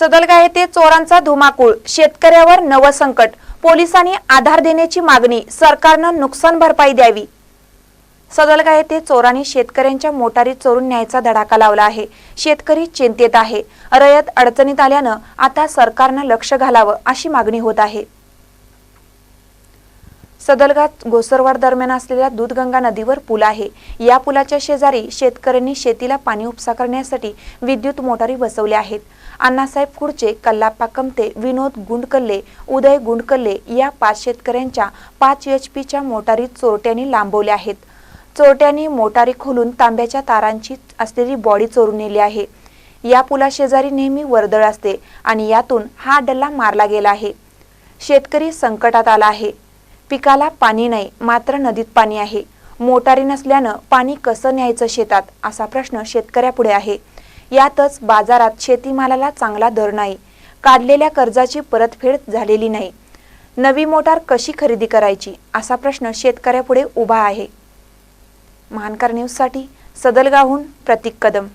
सदलगा येथे चोरांचा धुमाकूळ. शेतकऱ्यावर नवं संकट पोलिसांनी आधार देण्याची मागणी. सरकारनं नुकसान भरपाई द्यावी. सदलगा येथे चोरांनी शेतकऱ्यांच्या मोटारी चोरून न्यायचा धडाका लावला आहे. शेतकरी चिंतेत आहे. रयत अडचणीत आल्यानं आता सरकारनं लक्ष घालावं अशी मागणी होत आहे. सदलगात गोसरवाड दरम्यान असलेल्या दूधगंगा नदीवर पूल आहे. या पुलाच्या शेजारी शेतकऱ्यांनी शेतीला पाणी उपसा करण्यासाठी विद्युत मोटारी बसवल्या आहेत. अण्णासाहेब खुर्चे कल्लाप्पा कमते विनोद गुंडकल्ले उदय गुंडकल्ले या पाच शेतकऱ्यांच्या पाच एच पीच्या मोटारी चोरट्यांनी लांबवल्या आहेत. चोरट्यांनी मोटारी खोलून तांब्याच्या तारांची असलेली बॉडी चोरून नेली आहे. या पुलाशेजारी नेहमी वर्दळ असते आणि यातून हा डल्ला मारला गेला आहे. शेतकरी संकटात आला आहे. पिकाला पाणी नाही मात्र नदीत पाणी आहे. मोटारी नसल्यानं पाणी कसं न्यायचं शेतात असा प्रश्न शेतकऱ्यापुढे आहे. यातच बाजारात शेतीमालाला चांगला दर नाही. काढलेल्या कर्जाची परतफेड झालेली नाही. नवी मोटार कशी खरेदी करायची असा प्रश्न शेतकऱ्यापुढे उभा आहे. महानकर न्यूजसाठी सदलगावहून प्रतीक कदम.